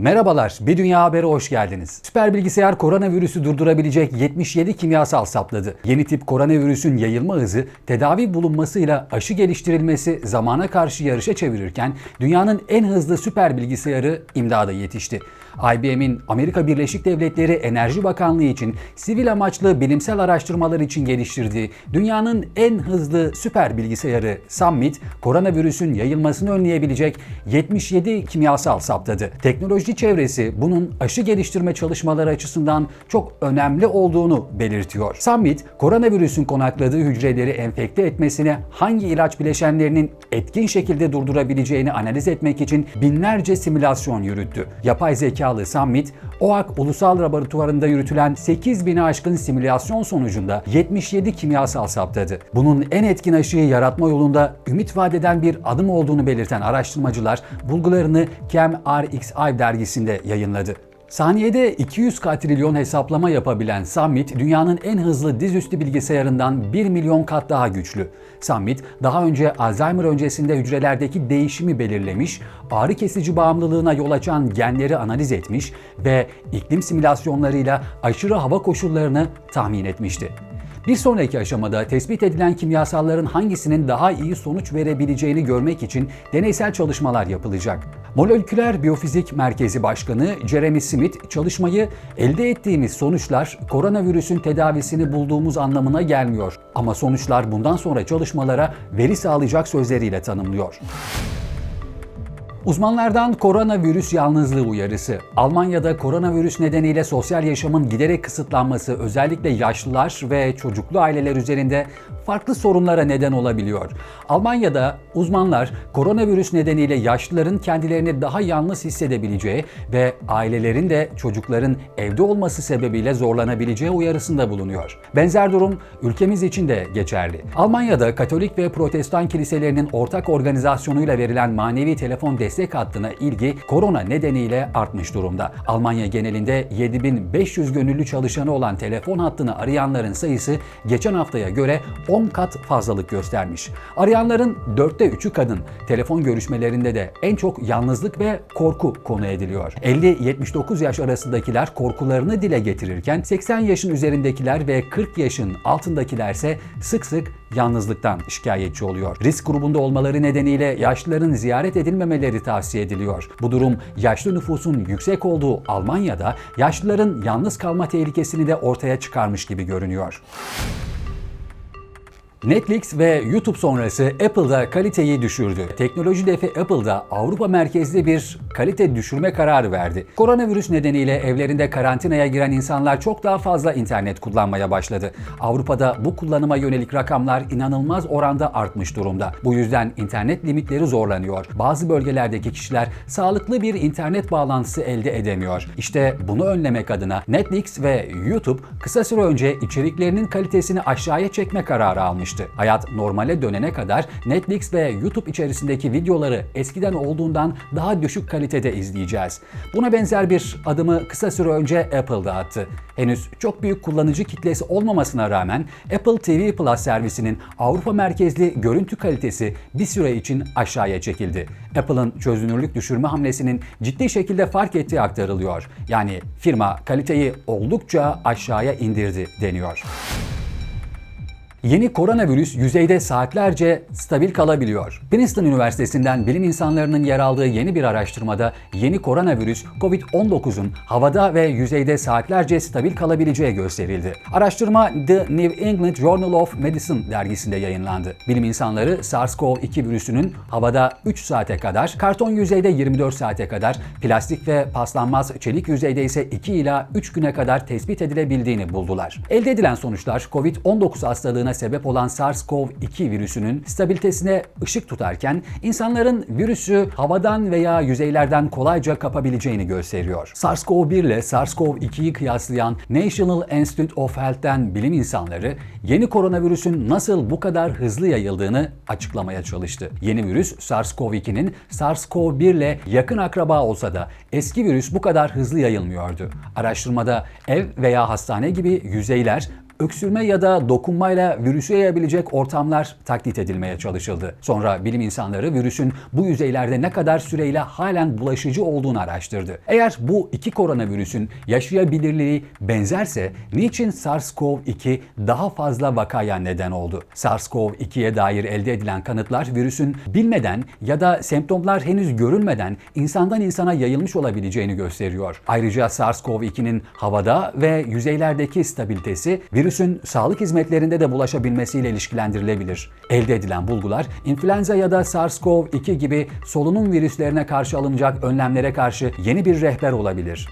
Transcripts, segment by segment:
Merhabalar, Bir Dünya Haber'e hoş geldiniz. Süper bilgisayar koronavirüsü durdurabilecek 77 kimyasal sapladı. Yeni tip koronavirüsün yayılma hızı, tedavi bulunmasıyla aşı geliştirilmesi zamana karşı yarışa çevirirken dünyanın en hızlı süper bilgisayarı imdada yetişti. IBM'in Amerika Birleşik Devletleri Enerji Bakanlığı için sivil amaçlı bilimsel araştırmalar için geliştirdiği dünyanın en hızlı süper bilgisayarı Summit, koronavirüsün yayılmasını önleyebilecek 77 kimyasal saptadı. Teknoloji çevresi bunun aşı geliştirme çalışmaları açısından çok önemli olduğunu belirtiyor. Summit, koronavirüsün konakladığı hücreleri enfekte etmesini hangi ilaç bileşenlerinin etkin şekilde durdurabileceğini analiz etmek için binlerce simülasyon yürüttü. Yapay zekalı Summit, OAK Ulusal Laboratuvarında yürütülen 8000'e aşkın simülasyon sonucunda 77 kimyasal saptadı. Bunun en etkin aşıyı yaratma yolunda ümit vadeden bir adım olduğunu belirten araştırmacılar bulgularını Chem RxI dergisinde yayınladı. Saniyede 200 katrilyon hesaplama yapabilen Summit, dünyanın en hızlı dizüstü bilgisayarından 1 milyon kat daha güçlü. Summit, daha önce Alzheimer öncesinde hücrelerdeki değişimi belirlemiş, ağrı kesici bağımlılığına yol açan genleri analiz etmiş ve iklim simülasyonlarıyla aşırı hava koşullarını tahmin etmişti. Bir sonraki aşamada tespit edilen kimyasalların hangisinin daha iyi sonuç verebileceğini görmek için deneysel çalışmalar yapılacak. Moleküler Biyofizik Merkezi Başkanı Jeremy Smith çalışmayı elde ettiğimiz sonuçlar koronavirüsün tedavisini bulduğumuz anlamına gelmiyor ama sonuçlar bundan sonra çalışmalara veri sağlayacak sözleriyle tanımlıyor. Uzmanlardan koronavirüs yalnızlığı uyarısı. Almanya'da koronavirüs nedeniyle sosyal yaşamın giderek kısıtlanması özellikle yaşlılar ve çocuklu aileler üzerinde farklı sorunlara neden olabiliyor. Almanya'da uzmanlar koronavirüs nedeniyle yaşlıların kendilerini daha yalnız hissedebileceği ve ailelerin de çocukların evde olması sebebiyle zorlanabileceği uyarısında bulunuyor. Benzer durum ülkemiz için de geçerli. Almanya'da Katolik ve Protestan kiliselerinin ortak organizasyonuyla verilen manevi telefon destek hattına ilgi korona nedeniyle artmış durumda. Almanya genelinde 7500 gönüllü çalışanı olan telefon hattını arayanların sayısı geçen haftaya göre 10 kat fazlalık göstermiş. Arayanların dörtte üçü kadın. Telefon görüşmelerinde de en çok yalnızlık ve korku konu ediliyor. 50-79 yaş arasındakiler korkularını dile getirirken 80 yaşın üzerindekiler ve 40 yaşın altındakilerse sık sık yalnızlıktan şikayetçi oluyor. Risk grubunda olmaları nedeniyle yaşlıların ziyaret edilmemeleri tavsiye ediliyor. Bu durum yaşlı nüfusun yüksek olduğu Almanya'da yaşlıların yalnız kalma tehlikesini de ortaya çıkarmış gibi görünüyor. Netflix ve YouTube sonrası Apple'da kaliteyi düşürdü. Teknoloji devi Apple'da Avrupa merkezli bir kalite düşürme kararı verdi. Koronavirüs nedeniyle evlerinde karantinaya giren insanlar çok daha fazla internet kullanmaya başladı. Avrupa'da bu kullanıma yönelik rakamlar inanılmaz oranda artmış durumda. Bu yüzden internet limitleri zorlanıyor. Bazı bölgelerdeki kişiler sağlıklı bir internet bağlantısı elde edemiyor. İşte bunu önlemek adına Netflix ve YouTube kısa süre önce içeriklerinin kalitesini aşağıya çekme kararı almış almıştı. Hayat normale dönene kadar Netflix ve YouTube içerisindeki videoları eskiden olduğundan daha düşük kalitede izleyeceğiz. Buna benzer bir adımı kısa süre önce Apple da attı. Henüz çok büyük kullanıcı kitlesi olmamasına rağmen Apple TV Plus servisinin Avrupa merkezli görüntü kalitesi bir süre için aşağıya çekildi. Apple'ın çözünürlük düşürme hamlesinin ciddi şekilde fark ettiği aktarılıyor. Yani firma kaliteyi oldukça aşağıya indirdi deniyor. Yeni koronavirüs yüzeyde saatlerce stabil kalabiliyor. Princeton Üniversitesi'nden bilim insanlarının yer aldığı yeni bir araştırmada yeni koronavirüs COVID-19'un havada ve yüzeyde saatlerce stabil kalabileceği gösterildi. Araştırma The New England Journal of Medicine dergisinde yayınlandı. Bilim insanları SARS-CoV-2 virüsünün havada 3 saate kadar, karton yüzeyde 24 saate kadar, plastik ve paslanmaz çelik yüzeyde ise 2 ila 3 güne kadar tespit edilebildiğini buldular. Elde edilen sonuçlar COVID-19 hastalığına salgına sebep olan SARS-CoV-2 virüsünün stabilitesine ışık tutarken insanların virüsü havadan veya yüzeylerden kolayca kapabileceğini gösteriyor. SARS-CoV-1 ile SARS-CoV-2'yi kıyaslayan National Institute of Health'ten bilim insanları yeni koronavirüsün nasıl bu kadar hızlı yayıldığını açıklamaya çalıştı. Yeni virüs SARS-CoV-2'nin SARS-CoV-1 ile yakın akraba olsa da eski virüs bu kadar hızlı yayılmıyordu. Araştırmada ev veya hastane gibi yüzeyler öksürme ya da dokunmayla virüsü yayabilecek ortamlar taklit edilmeye çalışıldı. Sonra bilim insanları virüsün bu yüzeylerde ne kadar süreyle halen bulaşıcı olduğunu araştırdı. Eğer bu iki koronavirüsün yaşayabilirliği benzerse niçin SARS-CoV-2 daha fazla vakaya neden oldu? SARS-CoV-2'ye dair elde edilen kanıtlar virüsün bilmeden ya da semptomlar henüz görülmeden insandan insana yayılmış olabileceğini gösteriyor. Ayrıca SARS-CoV-2'nin havada ve yüzeylerdeki stabilitesi virüsün sağlık hizmetlerinde de bulaşabilmesiyle ilişkilendirilebilir. Elde edilen bulgular influenza ya da SARS-CoV-2 gibi solunum virüslerine karşı alınacak önlemlere karşı yeni bir rehber olabilir.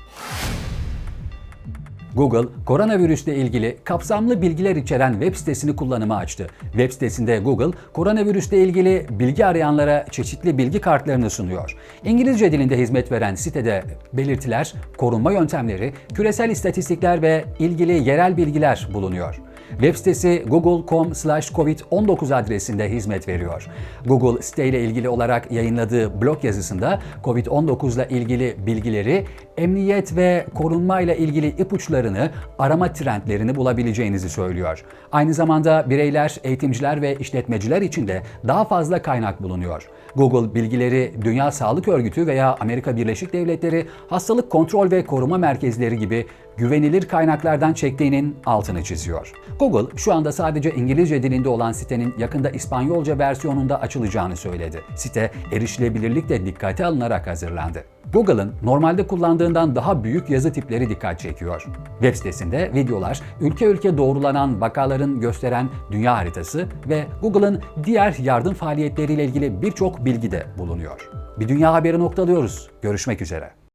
Google, koronavirüsle ilgili kapsamlı bilgiler içeren web sitesini kullanıma açtı. Web sitesinde Google, koronavirüsle ilgili bilgi arayanlara çeşitli bilgi kartlarını sunuyor. İngilizce dilinde hizmet veren sitede belirtiler, korunma yöntemleri, küresel istatistikler ve ilgili yerel bilgiler bulunuyor. Web sitesi google.com/covid19 adresinde hizmet veriyor. Google siteyle ilgili olarak yayınladığı blog yazısında COVID-19 ile ilgili bilgileri, emniyet ve korunma ile ilgili ipuçlarını, arama trendlerini bulabileceğinizi söylüyor. Aynı zamanda bireyler, eğitimciler ve işletmeciler için de daha fazla kaynak bulunuyor. Google bilgileri Dünya Sağlık Örgütü veya Amerika Birleşik Devletleri Hastalık Kontrol ve Koruma Merkezleri gibi güvenilir kaynaklardan çektiğinin altını çiziyor. Google şu anda sadece İngilizce dilinde olan sitenin yakında İspanyolca versiyonunda açılacağını söyledi. Site erişilebilirlik de dikkate alınarak hazırlandı. Google'ın normalde kullandığından daha büyük yazı tipleri dikkat çekiyor. Web sitesinde videolar, ülke ülke doğrulanan vakaların gösteren dünya haritası ve Google'ın diğer yardım faaliyetleriyle ilgili birçok bilgi de bulunuyor. Bir dünya haberi noktalıyoruz. Görüşmek üzere.